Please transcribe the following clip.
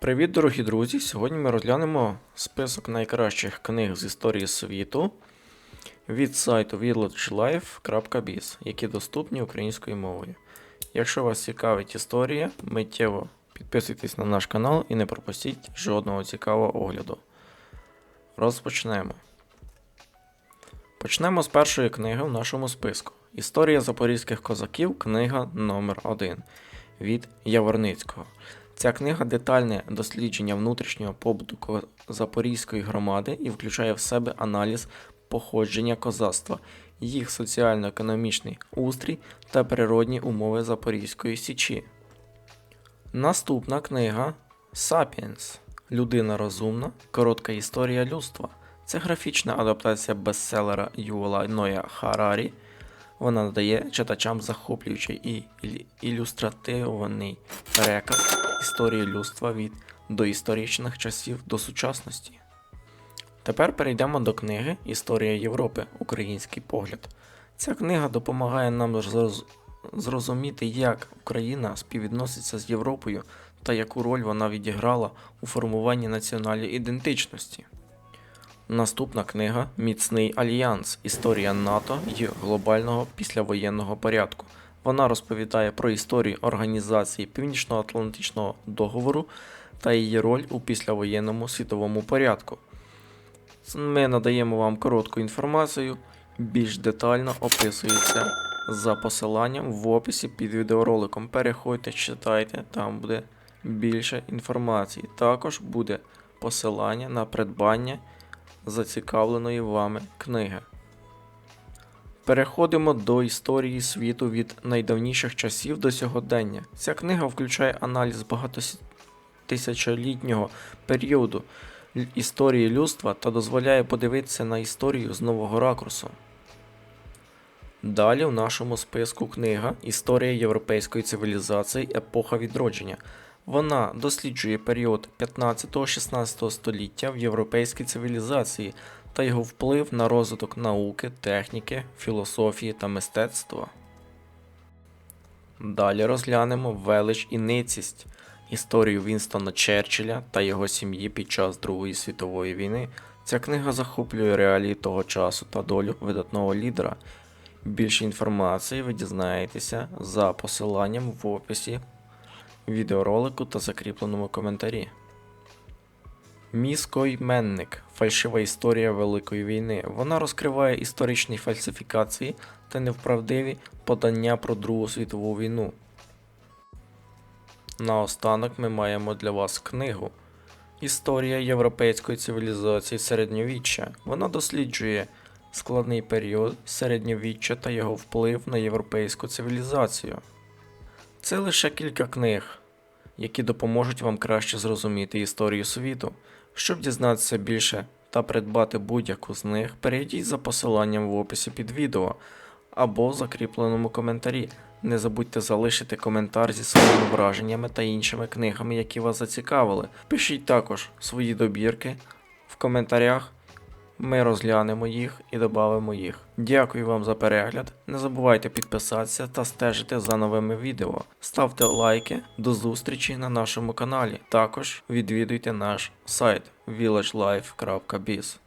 Привіт, дорогі друзі! Сьогодні ми розглянемо список найкращих книг з історії світу від сайту villagelife.biz, які доступні українською мовою. Якщо вас цікавить історія, миттєво підписуйтесь на наш канал і не пропустіть жодного цікавого огляду. Розпочнемо. Почнемо з першої книги в нашому списку. Історія запорізьких козаків, книга номер 1 від Яворницького. Ця книга детальне дослідження внутрішнього побуту Запорізької громади і включає в себе аналіз походження козацтва, їх соціально-економічний устрій та природні умови Запорізької Січі. Наступна книга Сапіенс Людина розумна. Коротка історія людства. Це графічна адаптація бестселера Ювела Ноя Харарі. Вона надає читачам захоплюючий і ілюстративний переказ історії людства від доісторичних часів до сучасності. Тепер перейдемо до книги Історія Європи. Український погляд. Ця книга допомагає нам зрозуміти, як Україна співвідноситься з Європою та яку роль вона відіграла у формуванні національної ідентичності. Наступна книга Міцний альянс. Історія НАТО і глобального післявоєнного порядку. Вона розповідає про історію організації Північно-Атлантичного договору та її роль у післявоєнному світовому порядку. Ми надаємо вам коротку інформацію, більш детально описується за посиланням в описі під відеороликом. Переходьте, читайте, там буде більше інформації. Також буде посилання на придбання зацікавленої вами книги. Переходимо до історії світу від найдавніших часів до сьогодення. Ця книга включає аналіз багатотисячолітнього періоду історії людства та дозволяє подивитися на історію з нового ракурсу. Далі в нашому списку книга Історія європейської цивілізації Епоха відродження. Вона досліджує період 15-16 століття в європейській цивілізації та його вплив на розвиток науки, техніки, філософії та мистецтва. Далі розглянемо велич і ницість, історію Вінстона Черчилля та його сім'ї під час Другої світової війни. Ця книга захоплює реалії того часу та долю видатного лідера. Більше інформації ви дізнаєтеся за посиланням в описі відеоролику та закріпленому коментарі. Міскойменник фальшива історія Великої війни. Вона розкриває історичні фальсифікації та невправдиві подання про Другу світову війну. Наостанок ми маємо для вас книгу Історія європейської цивілізації середньовіччя. Вона досліджує складний період середньовіччя та його вплив на європейську цивілізацію. Це лише кілька книг, які допоможуть вам краще зрозуміти історію світу. Щоб дізнатися більше та придбати будь-яку з них, перейдіть за посиланням в описі під відео або в закріпленому коментарі. Не забудьте залишити коментар зі своїми враженнями та іншими книгами, які вас зацікавили. Пишіть також свої добірки в коментарях. Ми розглянемо їх і додамо їх. Дякую вам за перегляд. Не забувайте підписатися та стежити за новими відео. Ставте лайки. До зустрічі на нашому каналі. Також відвідуйте наш сайт villagelife.biz.